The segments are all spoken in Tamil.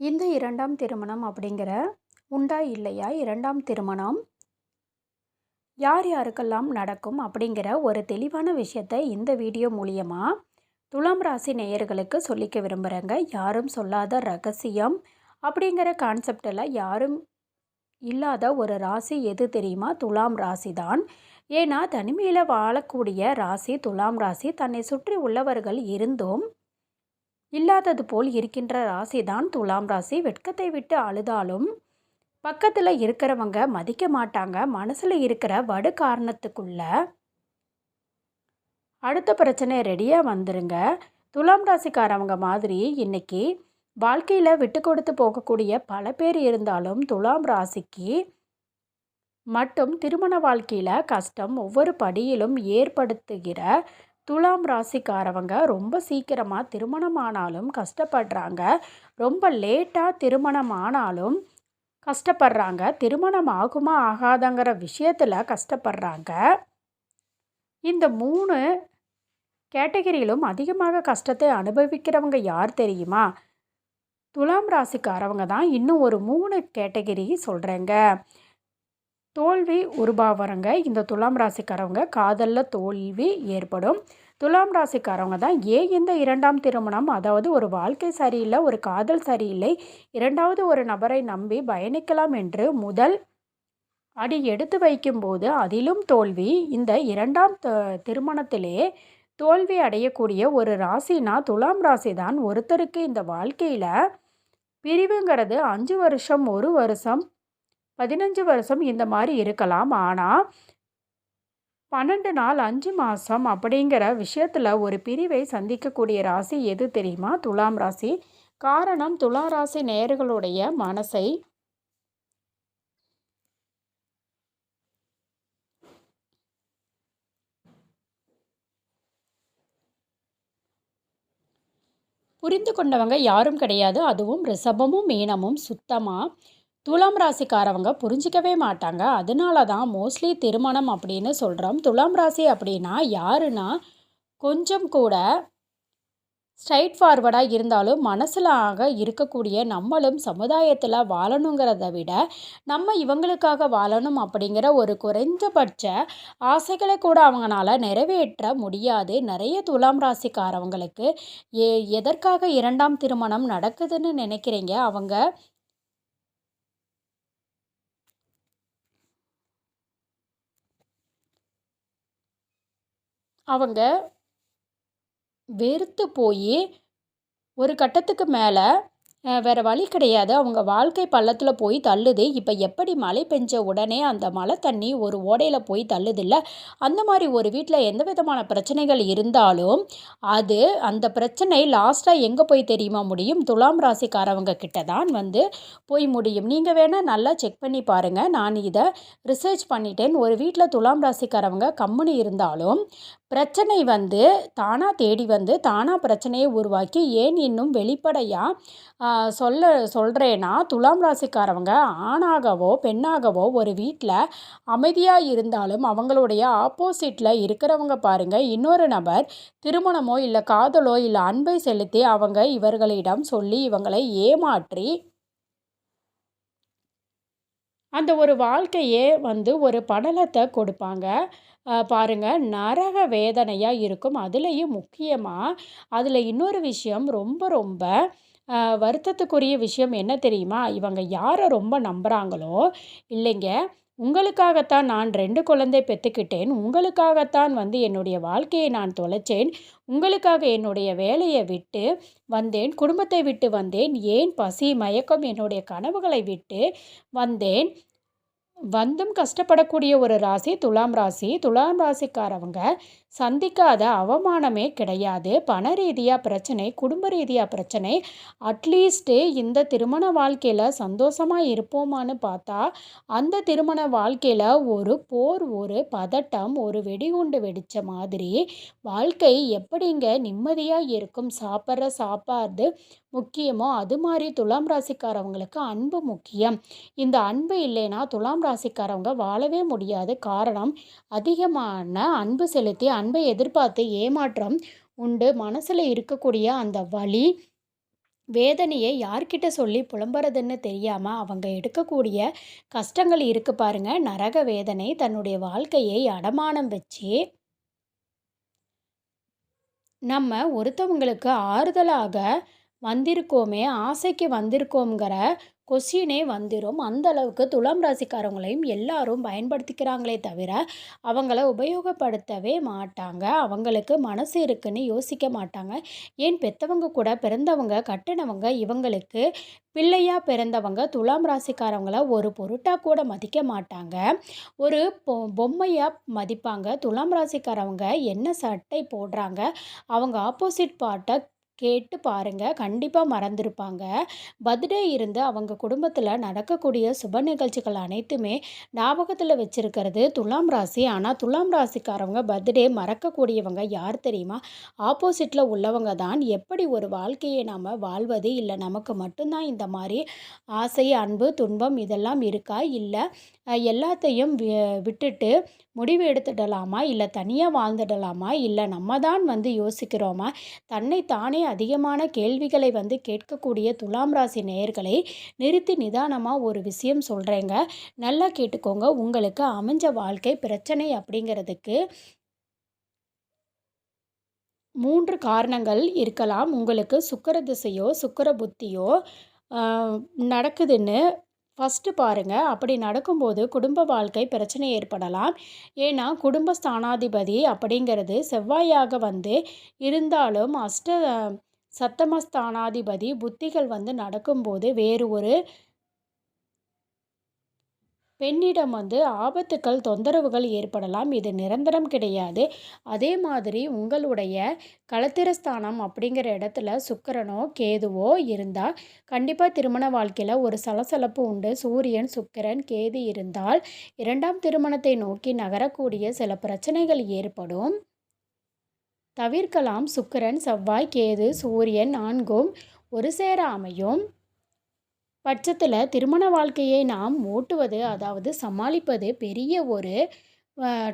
இந்த இரண்டாம் திருமணம் அப்படிங்கிற உண்டா இல்லையா? இரண்டாம் திருமணம் யார் யாருக்கெல்லாம் நடக்கும் அப்படிங்கிற ஒரு தெளிவான விஷயத்தை இந்த வீடியோ மூலியமாக துலாம் ராசி நேயர்களுக்கு சொல்லிக்க விரும்புகிறேங்க யாரும் சொல்லாத ரகசியம் அப்படிங்கிற கான்செப்டில் யாரும் இல்லாத ஒரு ராசி எது தெரியுமா? துலாம் ராசி தான் ஏன்னா தனிமையில் வாழக்கூடிய ராசி துலாம் ராசி தன்னை சுற்றி உள்ளவர்கள் இருந்தும் இல்லாதது போல் இருக்கின்ற ராசி தான் துலாம் ராசி. வெட்கத்தை விட்டு அழுதாலும் பக்கத்தில் இருக்கிறவங்க மதிக்க மாட்டாங்க. மனசில் இருக்கிற வடு காரணத்துக்குள்ள அடுத்த பிரச்சனை ரெடியாக வந்துருங்க. துலாம் ராசிக்காரவங்க மாதிரி இன்னைக்கு வாழ்க்கையில் விட்டு கொடுத்து போகக்கூடிய பல பேர் இருந்தாலும் துலாம் ராசிக்கு மட்டும் திருமண வாழ்க்கையில் கஷ்டம் ஒவ்வொரு படியிலும் ஏற்படுத்துகிற துலாம் ராசிக்காரவங்க ரொம்ப சீக்கிரமாக திருமணம் ஆனாலும் கஷ்டப்படுறாங்க. ரொம்ப லேட்டாக திருமணம் ஆனாலும் கஷ்டப்படுறாங்க. திருமணம் ஆகுமா ஆகாதங்கிற விஷயத்தில் கஷ்டப்படுறாங்க. இந்த மூணு கேட்டகரியிலும் அதிகமாக கஷ்டத்தை அனுபவிக்கிறவங்க யார் தெரியுமா? துலாம் ராசிக்காரவங்க தான் இன்னும் ஒரு மூணு கேட்டகிரி சொல்கிறேங்க தோல்வி உருபாவரங்க இந்த துலாம் ராசிக்காரவங்க காதலில் தோல்வி ஏற்படும். துலாம் ராசிக்காரவங்க தான் ஏன் இந்த இரண்டாம் திருமணம்? அதாவது ஒரு வாழ்க்கை சரியில்லை ஒரு காதல் சரியில்லை இரண்டாவது ஒரு நபரை நம்பி பயணிக்கலாம் என்று முதல் அடி எடுத்து வைக்கும்போது அதிலும் தோல்வி. இந்த இரண்டாம் திருமணத்திலே தோல்வி அடையக்கூடிய ஒரு ராசினா துலாம் ராசி தான். ஒருத்தருக்கு இந்த வாழ்க்கையில் பிரிவுங்கிறது அஞ்சு வருஷம் ஒரு வருஷம் பதினஞ்சு வருஷம் இந்த மாதிரி இருக்கலாம். ஆனால் பன்னெண்டு நாள் அஞ்சு மாதம் அப்படிங்கிற விஷயத்தில் ஒரு பிரிவை சந்திக்கக்கூடிய ராசி எது தெரியுமா? துலாம் ராசி. காரணம் துலா ராசி நேர்களுடைய மனசை புரிந்து கொண்டவங்க யாரும் கிடையாது. அதுவும் ரிஷபமும் மீனமும் சுத்தமாக துலாம் ராசிக்காரவங்க புரிஞ்சிக்கவே மாட்டாங்க. அதனால தான் மோஸ்ட்லி திருமணம் அப்படின்னு சொல்கிறோம் துலாம் ராசி அப்படின்னா யாருன்னா கொஞ்சம் கூட ஸ்ட்ரைட் ஃபார்வர்டாக இருந்தாலும் மனசில் ஆக இருக்கக்கூடிய நம்மளும் சமுதாயத்தில் வாழணுங்கிறத விட நம்ம இவங்களுக்காக வாழணும் அப்படிங்கிற ஒரு குறைந்தபட்ச ஆசைகளை கூட அவங்களால நிறைவேற்ற முடியாது. நிறைய துலாம் ராசிக்காரவங்களுக்கு எ எதற்காக இரண்டாம் திருமணம் நடக்குதுன்னு நினைக்கிறீங்க? அவங்க அவங்க வெறுத்து போய் ஒரு கட்டத்துக்கு மேலே வேறு வழி கிடையாது. அவங்க வாழ்க்கை பள்ளத்தில் போய் தள்ளுது. இப்போ எப்படி மழை பெஞ்ச உடனே அந்த மழை தண்ணி ஒரு ஓடையில் போய் தள்ளுதில்ல? அந்த மாதிரி ஒரு வீட்டில் எந்த விதமான பிரச்சனைகள் இருந்தாலும் அது அந்த பிரச்சனை லாஸ்ட்டாக எங்கே போய் தெரியுமா முடியும்? துலாம் ராசிக்காரவங்க கிட்ட தான் வந்து போய் முடியும். நீங்கள் வேணால் நல்லா செக் பண்ணி பாருங்கள் நான் இதை ரிசர்ச் பண்ணிட்டேன். ஒரு வீட்டில் துலாம் ராசிக்காரவங்க கம்முனு இருந்தாலும் பிரச்சனை வந்து தானாக தேடி வந்து தானாக பிரச்சனையை உருவாக்கி ஏன் இன்னும் வெளிப்படையாக சொல்ல சொல்கிறேன்னா துலாம் ராசிக்காரவங்க ஆணாகவோ பெண்ணாகவோ ஒரு வீட்டில் அமைதியாக இருந்தாலும் அவங்களுடைய ஆப்போசிட்டில் இருக்கிறவங்க பாருங்கள் இன்னொரு நபர் திருமணமோ இல்லை காதலோ இல்லை அன்பை செலுத்தி அவங்க இவர்களிடம் சொல்லி இவங்களை ஏமாற்றி அந்த ஒரு வாழ்க்கையே வந்து ஒரு படலத்தை கொடுப்பாங்க. பாருங்கள் நரக வேதனையாக இருக்கும். அதுலேயும் முக்கியமாக அதில் இன்னொரு விஷயம் ரொம்ப ரொம்ப வருத்தத்துக்குரிய விஷயம் என்ன தெரியுமா? இவங்க யாரை ரொம்ப நம்புகிறாங்களோ இல்லைங்க உங்களுக்காகத்தான் நான் ரெண்டு குழந்தை பெற்றுக்கிட்டேன். உங்களுக்காகத்தான் வந்து என்னுடைய வாழ்க்கையை நான் தொலைச்சேன். உங்களுக்காக என்னுடைய வேலையை விட்டு வந்தேன். குடும்பத்தை விட்டு வந்தேன். ஏன் பசி மயக்கம் என்னுடைய கனவுகளை விட்டு வந்தேன். வந்தும் கஷ்டப்படக்கூடிய ஒரு ராசி துலாம் ராசி. துலாம் ராசிக்காரவங்க சந்திக்காத அவமானமே கிடையாது. பண ரீதியாக பிரச்சனை குடும்ப ரீதியாக பிரச்சனை. அட்லீஸ்ட்டு இந்த திருமண வாழ்க்கையில் சந்தோஷமாக இருப்போமான்னு பார்த்தா அந்த திருமண வாழ்க்கையில் ஒரு போர் ஒரு பதட்டம் ஒரு வெடிகுண்டு வெடித்த மாதிரி வாழ்க்கை எப்படிங்க நிம்மதியாக இருக்கும்? சாப்பிட்ற சாப்பாடு முக்கியமோ? அது மாதிரி துலாம் ராசிக்காரவங்களுக்கு அன்பு முக்கியம். இந்த அன்பு இல்லைன்னா துலாம் ராசிக்காரவங்க வாழவே முடியாது. காரணம் அதிகமான அன்பு செலுத்தி அன்பை எதிர்பார்த்து ஏமாற்றம் உண்டு. மனசில் இருக்கக்கூடிய அந்த வலி வேதனையை யார்கிட்ட சொல்லி புலம்புறதுன்னு தெரியாமல் அவங்க எடுக்கக்கூடிய கஷ்டங்கள் இருக்கு பாருங்க. நரக வேதனை தன்னுடைய வாழ்க்கையை அடமானம் வச்சு நம்ம ஒருத்தவங்களுக்கு ஆறுதலாக வந்திருக்கோமே ஆசைக்கு வந்திருக்கோங்கிற கொஸ்டினே வந்துடும் அந்த அளவுக்கு துலாம் ராசிக்காரங்களையும் எல்லாரும் பயன்படுத்திக்கிறாங்களே தவிர அவங்கள உபயோகப்படுத்தவே மாட்டாங்க. அவங்களுக்கு மனசு இருக்குன்னு யோசிக்க மாட்டாங்க. ஏன் பெற்றவங்க கூட பிறந்தவங்க கட்டினவங்க இவங்களுக்கு பிள்ளையாக பிறந்தவங்க துலாம் ராசிக்காரவங்கள ஒரு பொருட்டாக கூட மதிக்க மாட்டாங்க. ஒரு பொ பொம்மையாக மதிப்பாங்க. துலாம் ராசிக்காரவங்க என்ன சட்டை போடுறாங்க அவங்க ஆப்போசிட் பார்ட்டை கேட்டு பாருங்கள் கண்டிப்பாக மறந்துருப்பாங்க. பர்த்டே இருந்து அவங்க குடும்பத்தில் நடக்கக்கூடிய சுப நிகழ்ச்சிகள் அனைத்துமே ஞாபகத்தில் வச்சுருக்கிறது துலாம் ராசி. ஆனால் துலாம் ராசிக்காரவங்க பர்த்டே மறக்கக்கூடியவங்க யார் தெரியுமா? ஆப்போசிட்டில் உள்ளவங்க தான். எப்படி ஒரு வாழ்க்கையை நாம் வாழ்வது? இல்லை நமக்கு மட்டும்தான் இந்த மாதிரி ஆசை அன்பு துன்பம் இதெல்லாம் இருக்கா? இல்லை எல்லாத்தையும் விட்டுட்டு முடிவு எடுத்துடலாமா? இல்லை தனியாக வாழ்ந்துடலாமா? இல்லை நம்ம தான் வந்து யோசிக்கிறோமா? தன்னை தானே அதிகமான கேள்விகளை வந்து கேட்கக்கூடிய துலாம் ராசி நேயர்களை நிறுத்தி நிதானமாக ஒரு விஷயம் சொல்கிறேங்க நல்லா கேட்டுக்கோங்க. உங்களுக்கு அமைஞ்ச வாழ்க்கை பிரச்சனை அப்படிங்கிறதுக்கு மூன்று காரணங்கள் இருக்கலாம். உங்களுக்கு சுக்கர திசையோ சுக்கர புத்தியோ நடக்குதுன்னு ஃபஸ்ட்டு பாருங்கள் அப்படி நடக்கும்போது குடும்ப வாழ்க்கை பிரச்சனை ஏற்படலாம். ஏன்னா குடும்ப ஸ்தானாதிபதி அப்படிங்கிறது செவ்வாயாக வந்து இருந்தாலும் அஷ்ட சத்தமஸ்தானாதிபதி புத்திகள் வந்து நடக்கும்போது வேறு ஒரு பெண்ணிடம் வந்து ஆபத்துக்கள் தொந்தரவுகள் ஏற்படலாம். இது நிரந்தரம் கிடையாது. அதே மாதிரி உங்களுடைய களத்திரஸ்தானம் அப்படிங்கிற இடத்துல சுக்கரனோ கேதுவோ இருந்தால் கண்டிப்பாக திருமண வாழ்க்கையில் ஒரு சலசலப்பு உண்டு. சூரியன் சுக்கரன் கேது இருந்தால் இரண்டாம் திருமணத்தை நோக்கி நகரக்கூடிய சில பிரச்சனைகள் ஏற்படும். தவிர்க்கலாம். சுக்கரன் செவ்வாய் கேது சூரியன் நான்கும் ஒரு சேர அமையும். பட்சத்தில் திருமண வாழ்க்கையை நாம் ஓட்டுவது அதாவது சமாளிப்பது பெரிய ஒரு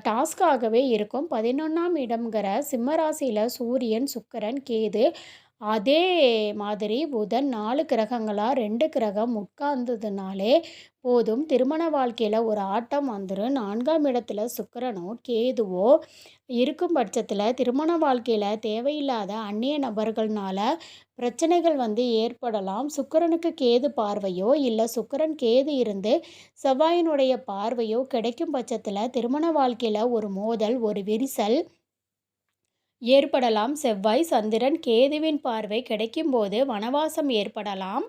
டாஸ்காகவே இருக்கும். பதினொன்றாம் இடம்ங்கிற சிம்மராசியில் சூரியன் சுக்கரன் கேது அதே மாதிரி புதன் நாலு கிரகங்களாக ரெண்டு கிரகம் உட்கார்ந்ததுனாலே போதும். திருமண வாழ்க்கையில் ஒரு ஆட்டம் வந்துடும் நான்காம் இடத்துல சுக்கரனோ கேதுவோ இருக்கும் பட்சத்தில் திருமண வாழ்க்கையில் தேவையில்லாத அந்நிய நபர்கள்னால பிரச்சனைகள் வந்து ஏற்படலாம். சுக்கரனுக்கு கேது பார்வையோ இல்லை சுக்கரன் கேது இருந்து செவ்வாயினுடைய பார்வையோ கிடைக்கும் பட்சத்தில் திருமண வாழ்க்கையில் ஒரு மோதல் ஒரு விரிசல் ஏற்படலாம். செவ்வாய் சந்திரன் கேதுவின் பார்வை கிடைக்கும்போது வனவாசம் ஏற்படலாம்.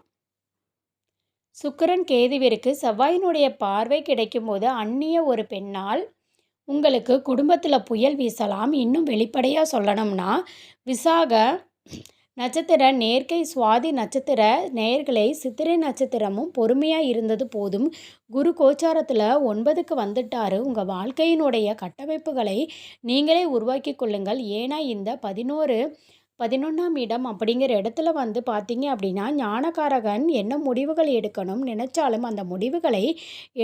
சுக்கரன் கேதுவிற்கு செவ்வாயினுடைய பார்வை கிடைக்கும்போது அந்நிய ஒரு பெண்ணால் உங்களுக்கு குடும்பத்தில் புயல் வீசலாம். இன்னும் வெளிப்படையாக சொல்லணும்னா விசாக நட்சத்திர நேர்க்கை சுவாதி நட்சத்திர நேர்களை சித்திரை நட்சத்திரமும் பொறுமையாக இருந்தது போதும். குரு கோச்சாரத்தில் ஒன்பதுக்கு வந்துட்டாரு. உங்கள் வாழ்க்கையினுடைய கட்டமைப்புகளை நீங்களே உருவாக்கி கொள்ளுங்கள். ஏன்னா இந்த பதினோரு பதினொன்றாம் இடம் அப்படிங்கிற இடத்துல வந்து பார்த்தீங்க அப்படின்னா ஞானகாரகன் என்ன முடிவுகள் எடுக்கணும் நினச்சாலும் அந்த முடிவுகளை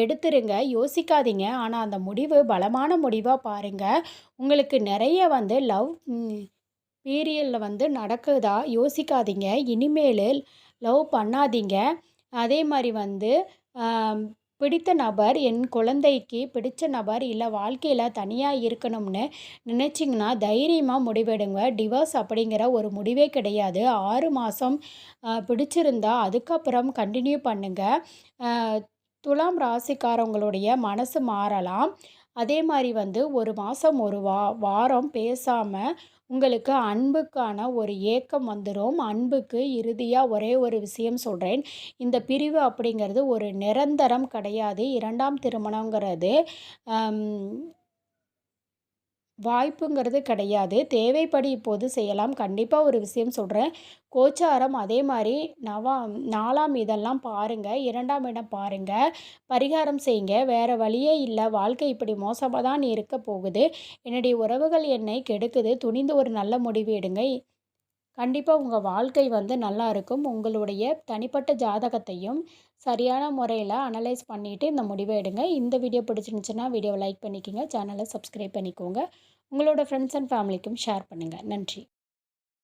எடுத்துருங்க. யோசிக்காதீங்க. ஆனால் அந்த முடிவு பலமான முடிவாக பாருங்கள் உங்களுக்கு நிறைய வந்து லவ் பீரியலில் வந்து நடக்குதா யோசிக்காதீங்க. இனிமேல் லவ் பண்ணாதீங்க. அதே மாதிரி வந்து பிடித்த நபர் என் குழந்தைக்கு பிடித்த நபர் இல்லை வாழ்க்கையில் தனியாக இருக்கணும்னு நினச்சிங்கன்னா தைரியமாக முடிவெடுங்க. டிவோர்ஸ் அப்படிங்கிற ஒரு முடிவே கிடையாது. ஆறு மாதம் பிடிச்சிருந்தா அதுக்கப்புறம் கண்டினியூ பண்ணுங்கள் துலாம் ராசிக்காரவங்களுடைய மனசு மாறலாம். அதே மாதிரி வந்து ஒரு மாதம் ஒரு வா வாரம் பேசாமல் உங்களுக்கு அன்புக்கான ஒரு ஏக்கம் வந்துடும் அன்புக்கு இறுதியாக ஒரே ஒரு விஷயம் சொல்கிறேன் இந்த பிரிவு அப்படிங்கிறது ஒரு நிரந்தரம் கிடையாது. இரண்டாம் திருமணங்கிறது வாய்ப்புங்கிறது கிடையாது. தேவைப்படி இப்போது செய்யலாம். கண்டிப்பாக ஒரு விஷயம் சொல்கிறேன் கோச்சாரம் அதே மாதிரி நவாம் நாலாம் இதெல்லாம் பாருங்கள் இரண்டாம் இடம் பாருங்கள் பரிகாரம் செய்யுங்க. வேறு வழியே இல்லை. வாழ்க்கை இப்படி மோசமாக தான் இருக்க போகுது. என்னுடைய உறவுகள் என்னை கெடுக்குது. துணிந்து ஒரு நல்ல முடிவு எடுங்க. கண்டிப்பாக உங்கள் வாழ்க்கை வந்து நல்லா இருக்கும். உங்களுடைய தனிப்பட்ட ஜாதகத்தையும் சரியான முறையில் அனலைஸ் பண்ணிவிட்டு இந்த முடிவை எடுங்க. இந்த வீடியோ பிடிச்சிருந்துச்சுன்னா வீடியோவை லைக் பண்ணிக்கோங்க. சேனலை சப்ஸ்கிரைப் பண்ணிக்கோங்க. உங்களோட ஃப்ரெண்ட்ஸ் அண்ட் ஃபேமிலிக்கும் ஷேர் பண்ணுங்கள் நன்றி.